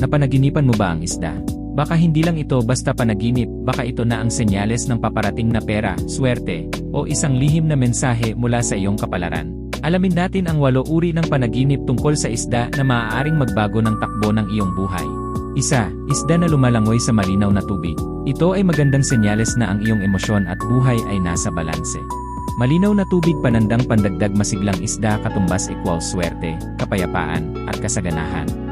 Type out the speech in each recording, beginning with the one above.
Napanaginipan mo ba ang isda? Baka hindi lang ito basta panaginip, baka ito na ang senyales ng paparating na pera, swerte, o isang lihim na mensahe mula sa iyong kapalaran. Alamin natin ang walo uri ng panaginip tungkol sa isda na maaaring magbago ng takbo ng iyong buhay. Isa, isda na lumalangoy sa malinaw na tubig. Ito ay magandang senyales na ang iyong emosyon at buhay ay nasa balanse. Malinaw na tubig panandang pandagdag masiglang isda katumbas equals swerte, kapayapaan, at kasaganahan.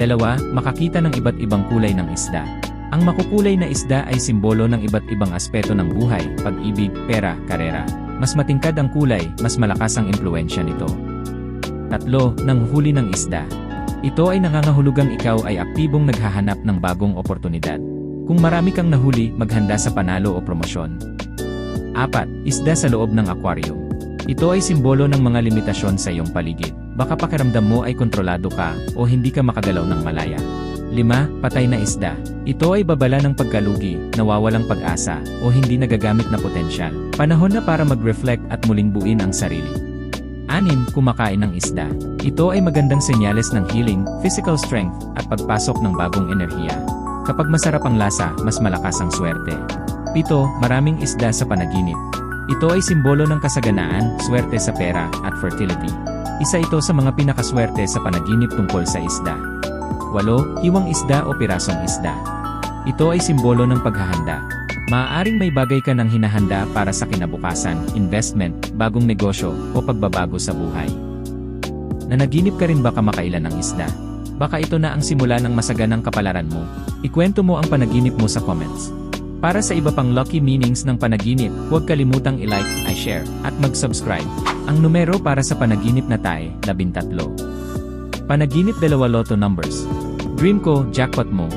Dalawa, makakita ng iba't ibang kulay ng isda. Ang makukulay na isda ay simbolo ng iba't ibang aspeto ng buhay, pag-ibig, pera, karera. Mas matingkad ang kulay, mas malakas ang impluensya nito. Tatlo, nang huli ng isda. Ito ay nangangahulugang ikaw ay aktibong naghahanap ng bagong oportunidad. Kung marami kang nahuli, maghanda sa panalo o promosyon. Apat, isda sa loob ng aquarium. Ito ay simbolo ng mga limitasyon sa iyong paligid. Baka pakiramdam mo ay kontrolado ka o hindi ka makagalaw ng malaya. 5. Patay na isda. Ito ay babala ng pagkalugi, nawawalang pag-asa, o hindi nagagamit na potensyal. Panahon na para mag-reflect at muling buuin ang sarili. 6. Kumakain ng isda. Ito ay magandang senyales ng healing, physical strength, at pagpasok ng bagong enerhiya. Kapag masarap ang lasa, mas malakas ang swerte. 7. Maraming isda sa panaginip. Ito ay simbolo ng kasaganaan, swerte sa pera, at fertility. Isa ito sa mga pinakaswerte sa panaginip tungkol sa isda. 8. Hiwang isda o pirasong isda. Ito ay simbolo ng paghahanda. Maaaring may bagay ka ng hinahanda para sa kinabukasan, investment, bagong negosyo, o pagbabago sa buhay. Nanaginip ka rin ba kamakailan ng isda? Baka ito na ang simula ng masaganang kapalaran mo. Ikwento mo ang panaginip mo sa comments. Para sa iba pang lucky meanings ng panaginip, huwag kalimutang i-like, i-share, at mag-subscribe. Ang numero para sa panaginip na tae, 13. Panaginip dalawa loto numbers. Dream ko, jackpot mo,